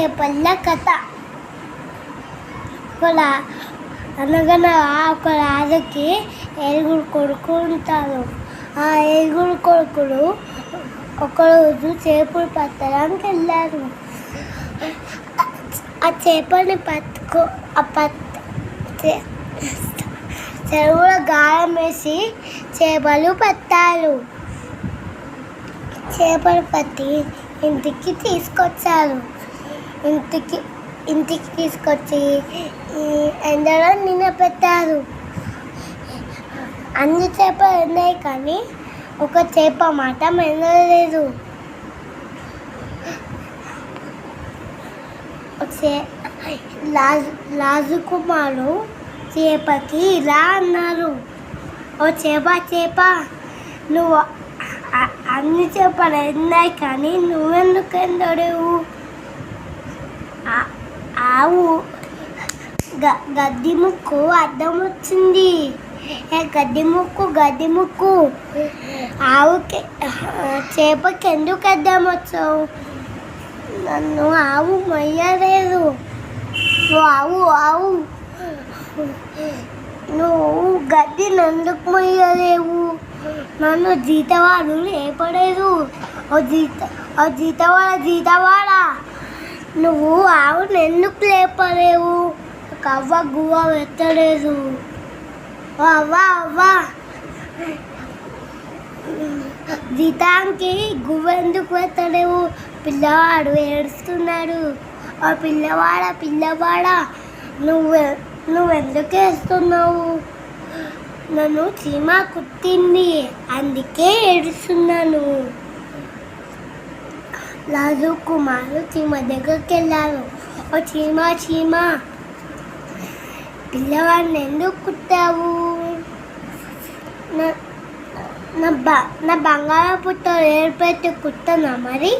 చేపల కథ? ఒక అనగనగా ఒక రాజుకి ఏడుగురు కొడుకు ఉంటారు. ఆ ఏడుగురు కొడుకులు ఒకరోజు చేపలు పట్టడానికి వెళ్ళారు. ఆ చేపని పట్టుకో ఆ పత్ చెరువులో గాలం వేసి చేపలు పట్టారు. చేపలు పట్టి ఇంటికి తీసుకొచ్చారు. ఇంటికి ఇంటికి తీసుకొచ్చి ఎండలో నిలబెట్టారు. అన్ని చేపలు ఉన్నాయి కానీ ఒక చేప మాత్రం ఎండలేదు. చే రాజు చేపకి ఇలా అన్నారు. ఓ చేప చేప నువ్వు అన్ని చేపలు ఉన్నాయి కానీ నువ్వెందుకు ఎందడేవు ఆవు గ- గడ్డి ముక్కు అద్దం వచ్చింది ఏ గడ్డి ముక్కు గడ్డి ముక్కు ఆవుకి చేపకి ఎందుకు అద్దం వచ్చావు నన్ను ఆవు మొయ్యలేదు. ఆవు ఆవు. నువ్వు గడ్డి నందుకు మొయ్యలేవు? నన్ను జీతవాడు లేపలేదు. ఓ జీత ఓ జీతవాడ జీతవాడ? నువ్వు ఆవును ఎందుకు లేపలేవు? అవ్వ గువ్వ పెట్టలేదు. ఓ అవ్వ అవ్వ. జీతానికి గువ్వ ఎందుకు పెట్టలేవు? పిల్లవాడు ఏడుస్తున్నాడు. ఆ పిల్లవాడ పిల్లవాడ నువ్వు నువ్వెందుకు వేస్తున్నావు నన్ను చీమ కుట్టింది. అందుకే ఏడుస్తున్నాను. రాజు కుమారు చీమ దగ్గరికి వెళ్ళారు ఓ చీమ చీమ పిల్లవాడిని ఎందుకు కుట్టావు? నా నా బ నా బంగారం పుట్ట ఏర్పెట్టి కుట్టనా మరి?